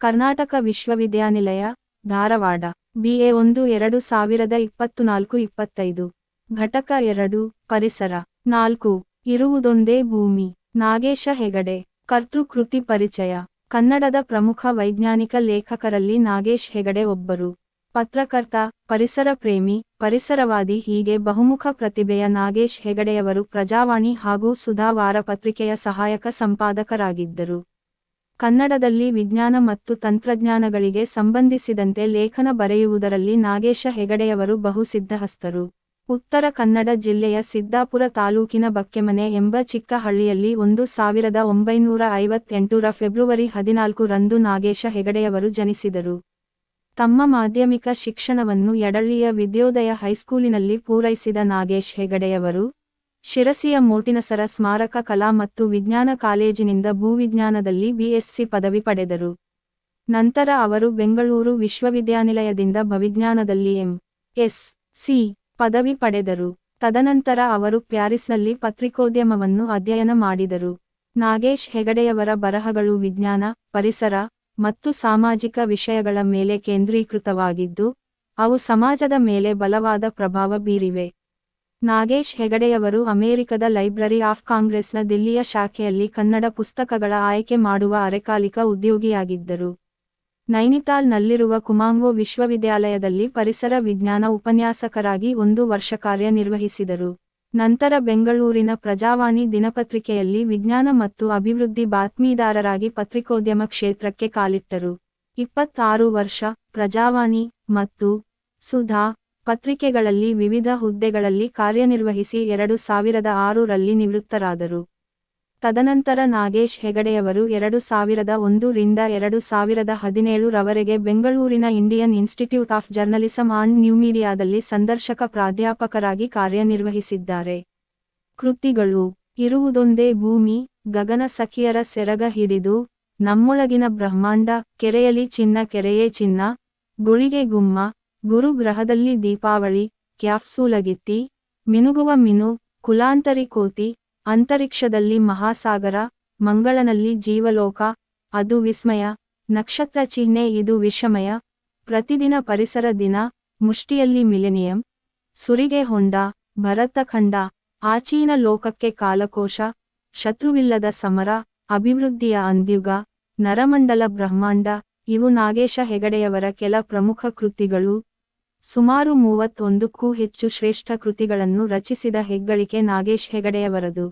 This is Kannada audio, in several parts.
ಕರ್ನಾಟಕ ವಿಶ್ವವಿದ್ಯಾನಿಲಯ, ಧಾರವಾಡ. ಬಿಎ ಒಂದು ಎರಡು ಸಾವಿರದ ಇಪ್ಪತ್ತನಾಲ್ಕು ಇಪ್ಪತ್ತೈದು. ಘಟಕ ಎರಡು, ಪರಿಸರ. ನಾಲ್ಕು, ಇರುವುದೊಂದೇ ಭೂಮಿ. ನಾಗೇಶ ಹೆಗಡೆ. ಕರ್ತೃಕೃತಿ ಪರಿಚಯ. ಕನ್ನಡದ ಪ್ರಮುಖ ವೈಜ್ಞಾನಿಕ ಲೇಖಕರಲ್ಲಿ ನಾಗೇಶ್ ಹೆಗಡೆ ಒಬ್ಬರು. ಪತ್ರಕರ್ತ, ಪರಿಸರ ಪ್ರೇಮಿ, ಪರಿಸರವಾದಿ, ಹೀಗೆ ಬಹುಮುಖ ಪ್ರತಿಭೆಯ ನಾಗೇಶ್ ಹೆಗಡೆಯವರು ಪ್ರಜಾವಾಣಿ ಹಾಗೂ ಸುಧಾ ವಾರಪತ್ರಿಕೆಯ ಸಹಾಯಕ ಸಂಪಾದಕರಾಗಿದ್ದರು. ಕನ್ನಡದಲ್ಲಿ ವಿಜ್ಞಾನ ಮತ್ತು ತಂತ್ರಜ್ಞಾನಗಳಿಗೆ ಸಂಬಂಧಿಸಿದಂತೆ ಲೇಖನ ಬರೆಯುವುದರಲ್ಲಿ ನಾಗೇಶ ಹೆಗಡೆಯವರು ಬಹು ಸಿದ್ಧಹಸ್ತರು ಉತ್ತರ ಕನ್ನಡ ಜಿಲ್ಲೆಯ ಸಿದ್ದಾಪುರ ತಾಲೂಕಿನ ಬಕ್ಕೆಮನೆ ಎಂಬ ಚಿಕ್ಕ ಹಳ್ಳಿಯಲ್ಲಿ ಒಂದು ಸಾವಿರದ ಒಂಬೈನೂರ ಐವತ್ತೆಂಟರ ಫೆಬ್ರವರಿ ಹದಿನಾಲ್ಕು ರಂದು ನಾಗೇಶ ಹೆಗಡೆಯವರು ಜನಿಸಿದರು. ತಮ್ಮ ಮಾಧ್ಯಮಿಕ ಶಿಕ್ಷಣವನ್ನು ಯಡಳ್ಳಿಯ ವಿದ್ಯೋದಯ ಹೈಸ್ಕೂಲಿನಲ್ಲಿ ಪೂರೈಸಿದ ನಾಗೇಶ್ ಹೆಗಡೆಯವರು ಶಿರಸಿಯ ಮೋಟಿನಸರ ಸ್ಮಾರಕ ಕಲಾ ಮತ್ತು ವಿಜ್ಞಾನ ಕಾಲೇಜಿನಿಂದ ಭೂವಿಜ್ಞಾನದಲ್ಲಿ ಬಿಎಸ್ಸಿ ಪದವಿ ಪಡೆದರು. ನಂತರ ಅವರು ಬೆಂಗಳೂರು ವಿಶ್ವವಿದ್ಯಾನಿಲಯದಿಂದ ಭವಿಜ್ಞಾನದಲ್ಲಿ ಎಂ ಎಸ್ ಸಿ ಪದವಿ ಪಡೆದರು. ತದನಂತರ ಅವರು ಪ್ಯಾರಿಸ್ನಲ್ಲಿ ಪತ್ರಿಕೋದ್ಯಮವನ್ನು ಅಧ್ಯಯನ ಮಾಡಿದರು. ನಾಗೇಶ್ ಹೆಗಡೆಯವರ ಬರಹಗಳು ವಿಜ್ಞಾನ, ಪರಿಸರ ಮತ್ತು ಸಾಮಾಜಿಕ ವಿಷಯಗಳ ಮೇಲೆ ಕೇಂದ್ರೀಕೃತವಾಗಿದ್ದು, ಅವು ಸಮಾಜದ ಮೇಲೆ ಬಲವಾದ ಪ್ರಭಾವ ಬೀರಿವೆ. ನಾಗೇಶ್ ಹೆಗಡೆಯವರು ಅಮೆರಿಕದ ಲೈಬ್ರರಿ ಆಫ್ ಕಾಂಗ್ರೆಸ್ನ ದಿಲ್ಲಿಯ ಶಾಖೆಯಲ್ಲಿ ಕನ್ನಡ ಪುಸ್ತಕಗಳ ಆಯ್ಕೆ ಮಾಡುವ ಅರೆಕಾಲಿಕ ಉದ್ಯೋಗಿಯಾಗಿದ್ದರು. ನೈನಿತಾಲ್ನಲ್ಲಿರುವ ಕುಮಾಂಗೋ ವಿಶ್ವವಿದ್ಯಾಲಯದಲ್ಲಿ ಪರಿಸರ ವಿಜ್ಞಾನ ಉಪನ್ಯಾಸಕರಾಗಿ ಒಂದು ವರ್ಷ ಕಾರ್ಯನಿರ್ವಹಿಸಿದರು. ನಂತರ ಬೆಂಗಳೂರಿನ ಪ್ರಜಾವಾಣಿ ದಿನಪತ್ರಿಕೆಯಲ್ಲಿ ವಿಜ್ಞಾನ ಮತ್ತು ಅಭಿವೃದ್ಧಿ ಬಾತ್ಮೀದಾರರಾಗಿ ಪತ್ರಿಕೋದ್ಯಮ ಕ್ಷೇತ್ರಕ್ಕೆ ಕಾಲಿಟ್ಟರು. ಇಪ್ಪತ್ತಾರು ವರ್ಷ ಪ್ರಜಾವಾಣಿ ಮತ್ತು ಸುಧಾ ಪತ್ರಿಕೆಗಳಲ್ಲಿ ವಿವಿಧ ಹುದ್ದೆಗಳಲ್ಲಿ ಕಾರ್ಯನಿರ್ವಹಿಸಿ ಎರಡು ಸಾವಿರದ ಆರು ರಲ್ಲಿ ನಿವೃತ್ತರಾದರು. ತದನಂತರ ನಾಗೇಶ್ ಹೆಗಡೆಯವರು ಎರಡು ಸಾವಿರದ ಒಂದು ರಿಂದ ಎರಡು ಸಾವಿರದ ಹದಿನೇಳು ರವರೆಗೆ ಬೆಂಗಳೂರಿನ Indian institute of journalism and new ಮೀಡಿಯಾದಲ್ಲಿ ಸಂದರ್ಶಕ ಪ್ರಾಧ್ಯಾಪಕರಾಗಿ ಕಾರ್ಯನಿರ್ವಹಿಸಿದ್ದಾರೆ. ಕೃತಿಗಳು, ಇರುವುದೊಂದೇ ಭೂಮಿ, ಗಗನ ಸಖಿಯರ ಸೆರಗ ಹಿಡಿದು, ನಮ್ಮೊಳಗಿನ ಬ್ರಹ್ಮಾಂಡ, ಕೆರೆಯಲಿ ಚಿನ್ನ ಕೆರೆಯೇ ಚಿನ್ನ, ಗುಳಿಗೆ ಗುಮ್ಮ ಗುರು ಗ್ರಹದಲ್ಲಿ ದೀಪಾವಳಿ, ಕ್ಯಾಪ್ಸೂಲಗಿತ್ತಿ, ಮಿನುಗುವ ಮಿನು, ಕುಲಾಂತರಿ ಕೋತಿ, ಅಂತರಿಕ್ಷದಲ್ಲಿ ಮಹಾಸಾಗರ, ಮಂಗಳನಲ್ಲಿ ಜೀವಲೋಕ, ಅದು ವಿಸ್ಮಯ, ನಕ್ಷತ್ರ ಚಿಹ್ನೆ ಇದು ವಿಷಮಯ, ಪ್ರತಿದಿನ ಪರಿಸರ ದಿನ, ಮುಷ್ಟಿಯಲ್ಲಿ ಮಿಲೆನಿಯಂ, ಸುರಿಗೆ ಹೊಂಡ ಭರತಖಂಡ ಆಚೀನ ಲೋಕಕ್ಕೆ ಕಾಲಕೋಶ, ಶತ್ರುವಿಲ್ಲದ ಸಮರ, ಅಭಿವೃದ್ಧಿಯ ಅಂದ್ಯುಗ, ನರಮಂಡಲ ಬ್ರಹ್ಮಾಂಡ, ಇವು ನಾಗೇಶ ಹೆಗಡೆಯವರ ಕೆಲ ಪ್ರಮುಖ ಕೃತಿಗಳು. ಸುಮಾರು ಮೂವತ್ತೊಂದಕ್ಕೂ ಹೆಚ್ಚು ಶ್ರೇಷ್ಠ ಕೃತಿಗಳನ್ನು ರಚಿಸಿದ ಹೆಗ್ಗಳಿಕೆ ನಾಗೇಶ್ ಹೆಗಡೆಯವರದು.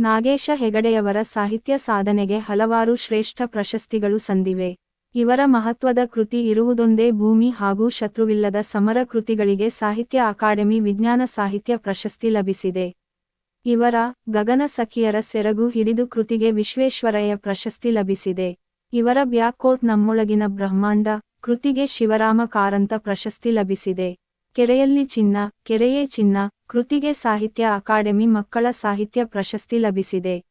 ನಾಗೇಶ ಹೆಗಡೆಯವರ ಸಾಹಿತ್ಯ ಸಾಧನೆಗೆ ಹಲವಾರು ಶ್ರೇಷ್ಠ ಪ್ರಶಸ್ತಿಗಳು ಸಂದಿವೆ. ಇವರ ಮಹತ್ವದ ಕೃತಿ ಇರುವುದೊಂದೇ ಭೂಮಿ ಹಾಗೂ ಶತ್ರುವಿಲ್ಲದ ಸಮರ ಕೃತಿಗಳಿಗೆ ಸಾಹಿತ್ಯ ಅಕಾಡೆಮಿ ವಿಜ್ಞಾನ ಸಾಹಿತ್ಯ ಪ್ರಶಸ್ತಿ ಲಭಿಸಿದೆ. ಇವರ ಗಗನ ಸಖಿಯರ ಸೆರಗು ಹಿಡಿದು ಕೃತಿಗೆ ವಿಶ್ವೇಶ್ವರಯ್ಯ ಪ್ರಶಸ್ತಿ ಲಭಿಸಿದೆ. ಇವರ ಬ್ಯಾಕ್ಕೋಟ್ ನಮ್ಮೊಳಗಿನ ಬ್ರಹ್ಮಾಂಡ ಕೃತಿಗೆ ಶಿವರಾಮ ಕಾರಂತ ಪ್ರಶಸ್ತಿ ಲಭಿಸಿದೆ. ಕೆರೆಯಲ್ಲಿ ಚಿನ್ನ, ಕೆರೆಯೇ ಚಿನ್ನ, ಕೃತಿಗೆ ಸಾಹಿತ್ಯ ಅಕಾಡೆಮಿ ಮಕ್ಕಳ ಸಾಹಿತ್ಯ ಪ್ರಶಸ್ತಿ ಲಭಿಸಿದೆ.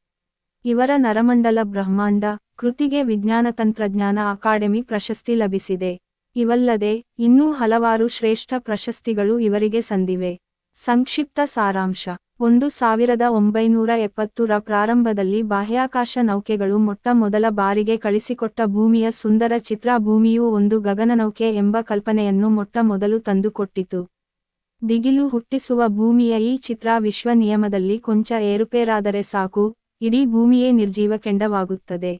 ಇವರ ನರಮಂಡಲ ಬ್ರಹ್ಮಾಂಡ, ಕೃತಿಗೆ ವಿಜ್ಞಾನ ತಂತ್ರಜ್ಞಾನ ಅಕಾಡೆಮಿ ಪ್ರಶಸ್ತಿ ಲಭಿಸಿದೆ. ಇವಲ್ಲದೆ, ಇನ್ನೂ ಹಲವಾರು ಶ್ರೇಷ್ಠ ಪ್ರಶಸ್ತಿಗಳು ಇವರಿಗೆ ಸಂದಿವೆ. ಸಂಕ್ಷಿಪ್ತ ಸಾರಾಂಶ. ಒಂದು ಸಾವಿರದ ಒಂಬೈನೂರ ಎಪ್ಪತ್ತರ ಪ್ರಾರಂಭದಲ್ಲಿ ಬಾಹ್ಯಾಕಾಶ ನೌಕೆಗಳು ಮೊಟ್ಟ ಮೊದಲ ಬಾರಿಗೆ ಕಳಿಸಿಕೊಟ್ಟ ಭೂಮಿಯ ಸುಂದರ ಚಿತ್ರ ಭೂಮಿಯು ಒಂದು ಗಗನನೌಕೆ ಎಂಬ ಕಲ್ಪನೆಯನ್ನು ಮೊಟ್ಟ ಮೊದಲು ತಂದುಕೊಟ್ಟಿತು. ದಿಗಿಲು ಹುಟ್ಟಿಸುವ ಭೂಮಿಯ ಈ ಚಿತ್ರ ವಿಶ್ವ ನಿಯಮದಲ್ಲಿ ಕೊಂಚ ಏರುಪೇರಾದರೆ ಸಾಕು, ಇಡೀ ಭೂಮಿಯೇ ನಿರ್ಜೀವ ಕೆಂಡವಾಗುತ್ತದೆ.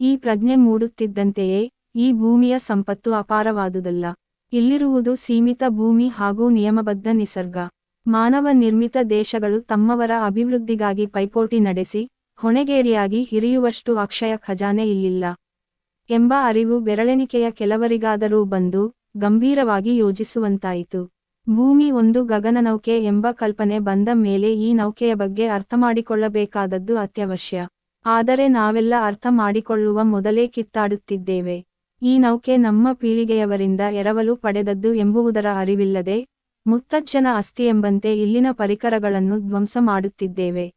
ಈ ಪ್ರಜ್ಞೆ ಮೂಡುತ್ತಿದ್ದಂತೆಯೇ ಈ ಭೂಮಿಯ ಸಂಪತ್ತು ಅಪಾರವಾದುದಲ್ಲ. ಇಲ್ಲಿರುವುದು ಸೀಮಿತ ಭೂಮಿ ಹಾಗೂ ನಿಯಮಬದ್ಧ ನಿಸರ್ಗ. ಮಾನವ ನಿರ್ಮಿತ ದೇಶಗಳು ತಮ್ಮವರ ಅಭಿವೃದ್ಧಿಗಾಗಿ ಪೈಪೋಟಿ ನಡೆಸಿ ಹೊಣೆಗೇರಿಯಾಗಿ ಹಿರಿಯುವಷ್ಟು ಅಕ್ಷಯ ಖಜಾನೆ ಇಲ್ಲಿಲ್ಲ ಎಂಬ ಅರಿವು ಬೆರಳೆಣಿಕೆಯ ಕೆಲವರಿಗಾದರೂ ಬಂದು ಗಂಭೀರವಾಗಿ ಯೋಜಿಸುವಂತಾಯಿತು. ಭೂಮಿ ಒಂದು ಗಗನನೌಕೆ ಎಂಬ ಕಲ್ಪನೆ ಬಂದ ಮೇಲೆ ಈ ನೌಕೆಯ ಬಗ್ಗೆ ಅರ್ಥಮಾಡಿಕೊಳ್ಳಬೇಕಾದದ್ದು ಅತ್ಯವಶ್ಯ. ಆದರೆ ನಾವೆಲ್ಲ ಅರ್ಥ ಮಾಡಿಕೊಳ್ಳುವ ಮೊದಲೇ ಕಿತ್ತಾಡುತ್ತಿದ್ದೇವೆ. ಈ ನೌಕೆ ನಮ್ಮ ಪೀಳಿಗೆಯವರಿಂದ ಎರವಲು ಪಡೆದದ್ದು ಎಂಬುವುದರ ಅರಿವಿಲ್ಲದೆ ಮುತ್ತಜ್ಜನ ಅಸ್ಥಿಯೆಂಬಂತೆ ಇಲ್ಲಿನ ಪರಿಕರಗಳನ್ನು ಧ್ವಂಸ ಮಾಡುತ್ತಿದ್ದೇವೆ.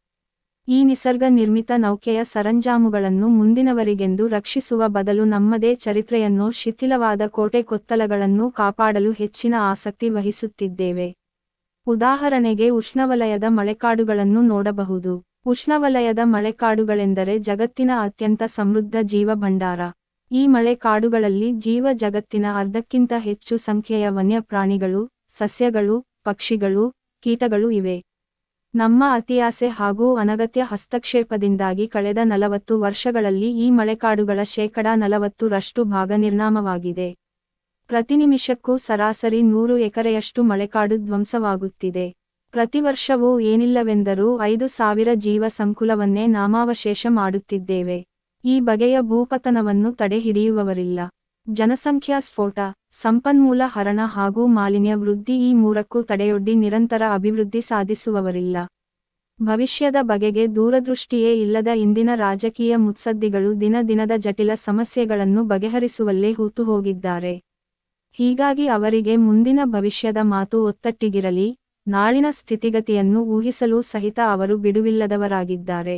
ಈ ನಿಸರ್ಗ ನಿರ್ಮಿತ ನೌಕೆಯ ಸರಂಜಾಮುಗಳನ್ನು ಮುಂದಿನವರಿಗೆಂದು ರಕ್ಷಿಸುವ ಬದಲು ನಮ್ಮದೇ ಚರಿತ್ರೆಯನ್ನು ಶಿಥಿಲವಾದ ಕೋಟೆ ಕೊತ್ತಲಗಳನ್ನು ಕಾಪಾಡಲು ಹೆಚ್ಚಿನ ಆಸಕ್ತಿ ವಹಿಸುತ್ತಿದ್ದೇವೆ. ಉದಾಹರಣೆಗೆ ಉಷ್ಣವಲಯದ ಮಳೆಕಾಡುಗಳನ್ನು ನೋಡಬಹುದು. ಉಷ್ಣವಲಯದ ಮಳೆಕಾಡುಗಳೆಂದರೆ ಜಗತ್ತಿನ ಅತ್ಯಂತ ಸಮೃದ್ಧ ಜೀವ ಭಂಡಾರ ಈ ಮಳೆಕಾಡುಗಳಲ್ಲಿ ಜೀವ ಜಗತ್ತಿನ ಅರ್ಧಕ್ಕಿಂತ ಹೆಚ್ಚು ಸಂಖ್ಯೆಯ ವನ್ಯಪ್ರಾಣಿಗಳು ಸಸ್ಯಗಳು, ಪಕ್ಷಿಗಳು, ಕೀಟಗಳು ಇವೆ. ನಮ್ಮ ಅತಿಯಾಸೆ ಹಾಗೂ ಅನಗತ್ಯ ಹಸ್ತಕ್ಷೇಪದಿಂದಾಗಿ ಕಳೆದ ನಲವತ್ತು ವರ್ಷಗಳಲ್ಲಿ ಈ ಮಳೆಕಾಡುಗಳ ಶೇಕಡ ನಲವತ್ತು ರಷ್ಟು ಭಾಗ ನಿರ್ನಾಮವಾಗಿದೆ. ಪ್ರತಿನಿಮಿಷಕ್ಕೂ ಸರಾಸರಿ ನೂರು ಎಕರೆಯಷ್ಟು ಮಳೆಕಾಡು ಧ್ವಂಸವಾಗುತ್ತಿದೆ. ಪ್ರತಿವರ್ಷವೂ ಏನಿಲ್ಲವೆಂದರೂ ಐದು ಸಾವಿರ ಜೀವ ಸಂಕುಲವನ್ನೇ ನಾಮಾವಶೇಷ ಮಾಡುತ್ತಿದ್ದೇವೆ. ಈ ಬಗೆಯ ಭೂಪತನವನ್ನು ತಡೆಹಿಡಿಯುವವರಿಲ್ಲ. ಜನಸಂಖ್ಯಾ ಸ್ಫೋಟ. ಸಂಪನ್ಮೂಲ ಹರಣ ಹಾಗೂ ಮಾಲಿನ್ಯ ವೃದ್ಧಿ ಈ ಮೂರಕ್ಕೂ ತಡೆಯೊಡ್ಡಿ ನಿರಂತರ ಅಭಿವೃದ್ಧಿ ಸಾಧಿಸುವವರಿಲ್ಲ. ಭವಿಷ್ಯದ ಬಗೆಗೆ ದೂರದೃಷ್ಟಿಯೇ ಇಲ್ಲದ ಇಂದಿನ ರಾಜಕೀಯ ಮುತ್ಸದ್ದಿಗಳು ದಿನ ದಿನದ ಜಟಿಲ ಸಮಸ್ಯೆಗಳನ್ನು ಬಗೆಹರಿಸುವಲ್ಲೇ ಹೂತು ಹೋಗಿದ್ದಾರೆ. ಹೀಗಾಗಿ ಅವರಿಗೆ ಮುಂದಿನ ಭವಿಷ್ಯದ ಮಾತು ಒತ್ತಟ್ಟಿಗಿರಲಿ, ನಾಳಿನ ಸ್ಥಿತಿಗತಿಯನ್ನು ಊಹಿಸಲು ಸಹಿತ ಅವರು ಬಿಡುವಿಲ್ಲದವರಾಗಿದ್ದಾರೆ.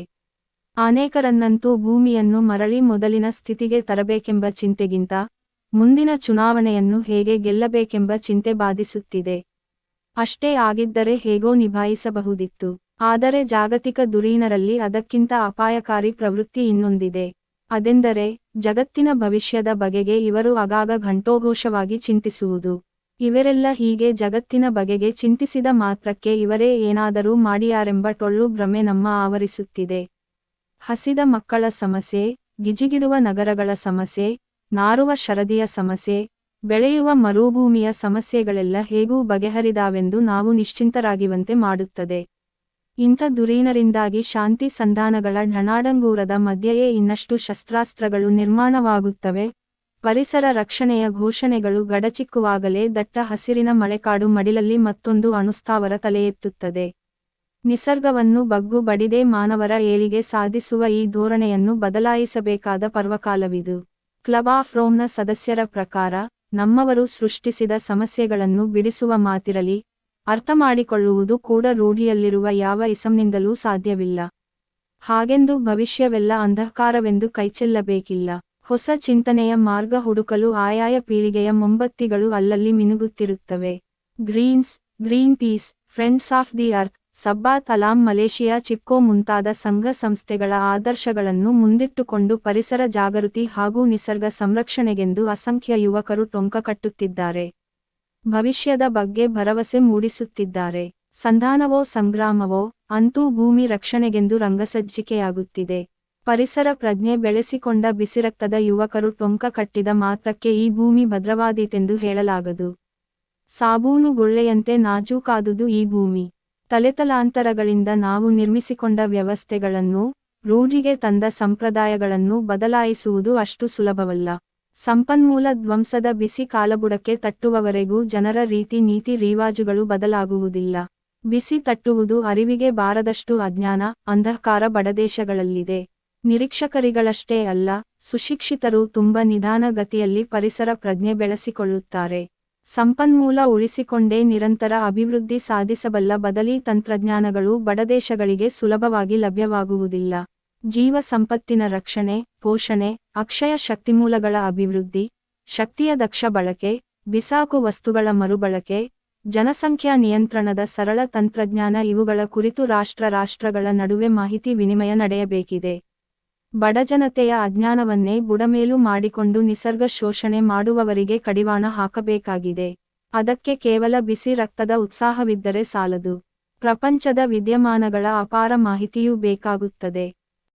ಅನೇಕರನ್ನಂತೂ ಭೂಮಿಯನ್ನು ಮರಳಿ ಮೊದಲಿನ ಸ್ಥಿತಿಗೆ ತರಬೇಕೆಂಬ ಚಿಂತೆಗಿಂತ ಮುಂದಿನ ಚುನಾವಣೆಯನ್ನು ಹೇಗೆ ಗೆಲ್ಲಬೇಕೆಂಬ ಚಿಂತೆ ಬಾಧಿಸುತ್ತಿದೆ. ಅಷ್ಟೇ ಆಗಿದ್ದರೆ ಹೇಗೋ ನಿಭಾಯಿಸಬಹುದಿತ್ತು. ಆದರೆ ಜಾಗತಿಕ ದುರೀನರಲ್ಲಿ ಅದಕ್ಕಿಂತ ಅಪಾಯಕಾರಿ ಪ್ರವೃತ್ತಿ ಇನ್ನೊಂದಿದೆ. ಅದೆಂದರೆ, ಜಗತ್ತಿನ ಭವಿಷ್ಯದ ಬಗೆಗೆ ಇವರು ಆಗಾಗ ಘಂಟೋಘೋಷವಾಗಿ ಚಿಂತಿಸುವುದು. ಇವರೆಲ್ಲ ಹೀಗೆ ಜಗತ್ತಿನ ಬಗೆಗೆ ಚಿಂತಿಸಿದ ಮಾತ್ರಕ್ಕೆ ಇವರೇ ಏನಾದರೂ ಮಾಡಿಯಾರೆಂಬ ಟೊಳ್ಳು ಭ್ರಮೆ ನಮ್ಮ ಆವರಿಸುತ್ತಿದೆ. ಹಸಿದ ಮಕ್ಕಳ ಸಮಸ್ಯೆ, ಗಿಜಿಗಿಡುವ ನಗರಗಳ ಸಮಸ್ಯೆ ನಾರುವ ಶರದಿಯ ಸಮಸ್ಯೆ, ಬೆಳೆಯುವ ಮರುಭೂಮಿಯ ಸಮಸ್ಯೆಗಳೆಲ್ಲ ಹೇಗೂ ಬಗೆಹರಿದಾವೆಂದು ನಾವು ನಿಶ್ಚಿಂತರಾಗಿವಂತೆ ಮಾಡುತ್ತದೆ. ಇಂಥ ದುರೀನರಿಂದಾಗಿ ಶಾಂತಿ ಸಂಧಾನಗಳ ಢಣಾಡಂಗೂರದ ಮಧ್ಯೆಯೇ ಇನ್ನಷ್ಟು ಶಸ್ತ್ರಾಸ್ತ್ರಗಳು ನಿರ್ಮಾಣವಾಗುತ್ತವೆ. ಪರಿಸರ ರಕ್ಷಣೆಯ ಘೋಷಣೆಗಳು ಗಡಚಿಕ್ಕುವಾಗಲೇ ದಟ್ಟ ಹಸಿರಿನ ಮಳೆಕಾಡು ಮಡಿಲಲ್ಲಿ ಮತ್ತೊಂದು ಅಣುಸ್ಥಾವರ ತಲೆಯೆತ್ತುತ್ತದೆ. ನಿಸರ್ಗವನ್ನು ಬಗ್ಗು ಬಡಿದೇ ಮಾನವರ ಏಳಿಗೆ ಸಾಧಿಸುವ ಈ ಧೋರಣೆಯನ್ನು ಬದಲಾಯಿಸಬೇಕಾದ ಪರ್ವಕಾಲವಿದು. ಕ್ಲಬ್ ಆಫ್ ರೋಮ್ನ ಸದಸ್ಯರ ಪ್ರಕಾರ, ನಮ್ಮವರು ಸೃಷ್ಟಿಸಿದ ಸಮಸ್ಯೆಗಳನ್ನು ಬಿಡಿಸುವ ಮಾತಿರಲಿ ಅರ್ಥ ಮಾಡಿಕೊಳ್ಳುವುದು ಕೂಡ ರೂಢಿಯಲ್ಲಿರುವ ಯಾವ ಇಸಂನಿಂದಲೂ ಸಾಧ್ಯವಿಲ್ಲ. ಹಾಗೆಂದು ಭವಿಷ್ಯವೆಲ್ಲ ಅಂಧಕಾರವೆಂದು ಕೈಚೆಲ್ಲಬೇಕಿಲ್ಲ. ಹೊಸ ಚಿಂತನೆಯ ಮಾರ್ಗ ಹುಡುಕಲು ಆಯಾಯ ಪೀಳಿಗೆಯ ಮೊಂಬತ್ತಿಗಳು ಅಲ್ಲಲ್ಲಿ ಮಿನುಗುತ್ತಿರುತ್ತವೆ. Greens, Greenpeace, friends of the earth ಸಬ್ಬಾತ್ ತಲಾಂ ಮಲೇಷಿಯಾ ಚಿಪ್ಕೋ ಮುಂತಾದ ಸಂಘ ಸಂಸ್ಥೆಗಳ ಆದರ್ಶಗಳನ್ನು ಮುಂದಿಟ್ಟುಕೊಂಡು ಪರಿಸರ ಜಾಗೃತಿ ಹಾಗೂ ನಿಸರ್ಗ ಸಂರಕ್ಷಣೆಗೆಂದು ಅಸಂಖ್ಯ ಯುವಕರು ಟೊಂಕ ಕಟ್ಟುತ್ತಿದ್ದಾರೆ. ಭವಿಷ್ಯದ ಬಗ್ಗೆ ಭರವಸೆ ಮೂಡಿಸುತ್ತಿದ್ದಾರೆ. ಸಂಧಾನವೋ ಸಂಗ್ರಾಮವೋ, ಅಂತೂ ಭೂಮಿ ರಕ್ಷಣೆಗೆಂದು ರಂಗಸಜ್ಜಿಕೆಯಾಗುತ್ತಿದೆ. ಪರಿಸರ ಪ್ರಜ್ಞೆ ಬೆಳೆಸಿಕೊಂಡ ಬಿಸಿರಕ್ತದ ಯುವಕರು ಟೊಂಕ ಕಟ್ಟಿದ ಮಾತ್ರಕ್ಕೆ ಈ ಭೂಮಿ ಭದ್ರವಾದೀತೆಂದು ಹೇಳಲಾಗದು. ಸಾಬೂನು ಗುಳ್ಳೆಯಂತೆ ನಾಜೂಕಾದುದು ಈ ಭೂಮಿ. ತಲೆತಲಾಂತರಗಳಿಂದ ನಾವು ನಿರ್ಮಿಸಿಕೊಂಡ ವ್ಯವಸ್ಥೆಗಳನ್ನು, ರೂಢಿಗೆ ತಂದ ಸಂಪ್ರದಾಯಗಳನ್ನು ಬದಲಾಯಿಸುವುದು ಅಷ್ಟು ಸುಲಭವಲ್ಲ. ಸಂಪನ್ಮೂಲ ಧ್ವಂಸದ ಬಿಸಿ ಕಾಲಬುಡಕ್ಕೆ ತಟ್ಟುವವರೆಗೂ ಜನರ ರೀತಿ ನೀತಿ ರಿವಾಜುಗಳು ಬದಲಾಗುವುದಿಲ್ಲ. ಬಿಸಿ ತಟ್ಟುವುದು ಅರಿವಿಗೆ ಬಾರದಷ್ಟು ಅಜ್ಞಾನ, ಅಂಧಕಾರ ಬಡದೇಶಗಳಲ್ಲಿದೆ. ನಿರೀಕ್ಷಕರಿಗಳಷ್ಟೇ ಅಲ್ಲ, ಸುಶಿಕ್ಷಿತರು ತುಂಬ ನಿಧಾನಗತಿಯಲ್ಲಿ ಪರಿಸರ ಪ್ರಜ್ಞೆ ಬೆಳೆಸಿಕೊಳ್ಳುತ್ತಾರೆ. ಸಂಪನ್ಮೂಲ ಉಳಿಸಿಕೊಂಡೇ ನಿರಂತರ ಅಭಿವೃದ್ಧಿ ಸಾಧಿಸಬಲ್ಲ ಬದಲಿ ತಂತ್ರಜ್ಞಾನಗಳು ಬಡದೇಶಗಳಿಗೆ ಸುಲಭವಾಗಿ ಲಭ್ಯವಾಗುವುದಿಲ್ಲ. ಜೀವ ಸಂಪತ್ತಿನ ರಕ್ಷಣೆ, ಪೋಷಣೆ, ಅಕ್ಷಯ ಶಕ್ತಿಮೂಲಗಳ ಅಭಿವೃದ್ಧಿ, ಶಕ್ತಿಯ ದಕ್ಷ ಬಳಕೆ, ಬಿಸಾಕು ವಸ್ತುಗಳ ಮರುಬಳಕೆ, ಜನಸಂಖ್ಯಾ ನಿಯಂತ್ರಣದ ಸರಳ ತಂತ್ರಜ್ಞಾನ ಇವುಗಳ ಕುರಿತು ರಾಷ್ಟ್ರ ರಾಷ್ಟ್ರಗಳ ನಡುವೆ ಮಾಹಿತಿ ವಿನಿಮಯ ನಡೆಯಬೇಕಿದೆ. ಬಡಜನತೆಯ ಅಜ್ಞಾನವನ್ನೇ ಬುಡಮೇಲು ಮಾಡಿಕೊಂಡು ನಿಸರ್ಗ ಶೋಷಣೆ ಮಾಡುವವರಿಗೆ ಕಡಿವಾಣ ಹಾಕಬೇಕಾಗಿದೆ. ಅದಕ್ಕೆ ಕೇವಲ ಬಿಸಿ ರಕ್ತದ ಉತ್ಸಾಹವಿದ್ದರೆ ಸಾಲದು. ಪ್ರಪಂಚದ ವಿದ್ಯಮಾನಗಳ ಅಪಾರ ಮಾಹಿತಿಯೂ ಬೇಕಾಗುತ್ತದೆ.